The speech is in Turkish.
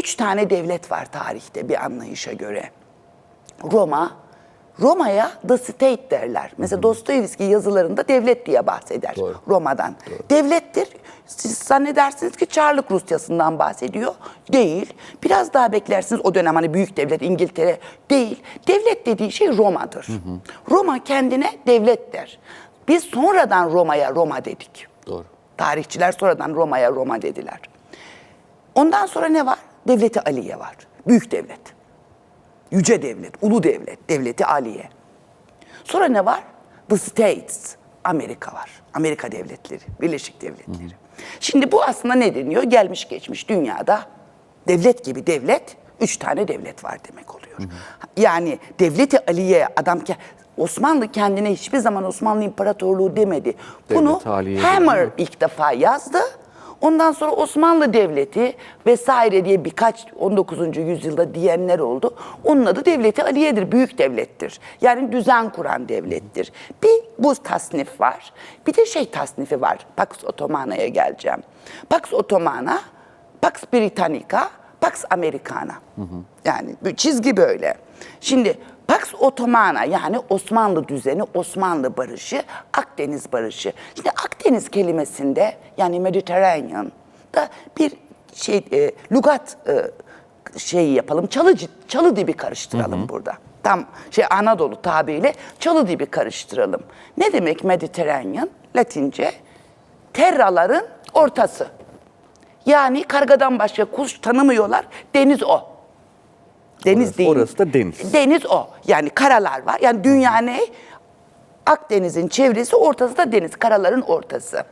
Üç tane devlet var tarihte bir anlayışa göre. Roma, Roma'ya the state derler. Mesela Dostoyevski yazılarında devlet diye bahseder Doğru. Roma'dan. Devlettir. Siz zannedersiniz ki Çarlık Rusyası'ndan bahsediyor. Değil. Biraz daha beklersiniz o dönem hani büyük devlet İngiltere değil. Devlet dediği şey Roma'dır. Roma kendine devlet der. Biz sonradan Roma'ya Roma dedik. Doğru. Tarihçiler sonradan Roma'ya Roma dediler. Ondan sonra ne var? Devleti Aliye var. Büyük devlet. Yüce devlet, ulu devlet, devleti Aliye. Sonra ne var? The States, Amerika var. Amerika devletleri, Birleşik Devletleri. Şimdi bu aslında ne deniyor? Gelmiş geçmiş dünyada devlet gibi devlet, üç tane devlet var demek oluyor. Yani devleti Aliye adam ki Osmanlı kendine hiçbir zaman Osmanlı İmparatorluğu demedi. Bunu Devlet Aliye Hammer ilk defa yazdı. Ondan sonra Osmanlı Devleti vesaire diye birkaç 19. yüzyılda diyenler oldu. Onun adı Devleti Aliye'dir, büyük devlettir. Yani düzen kuran devlettir. Bir bu tasnif var. Bir de şey tasnifi var. Pax Ottomana'ya geleceğim. Pax Ottomana, Pax Britannica, Pax Americana. Yani bu çizgi böyle. Şimdi Pax Ottomana yani Osmanlı düzeni, Osmanlı barışı, Akdeniz barışı. Şimdi Akdeniz kelimesinde yani Mediterranean da bir şey e, lugat e, şeyi yapalım. Çalı çalı dibi karıştıralım burada. Tam şey Anadolu tabiriyle çalı dibi karıştıralım. Ne demek Mediterranean? Latince terraların ortası. Yani kargadan başka kuş tanımıyorlar. Deniz o. Deniz Orası- değil. orası da deniz. Deniz o. Yani karalar var. Yani dünya ne? Akdeniz'in çevresi ortası da deniz. Karaların ortası.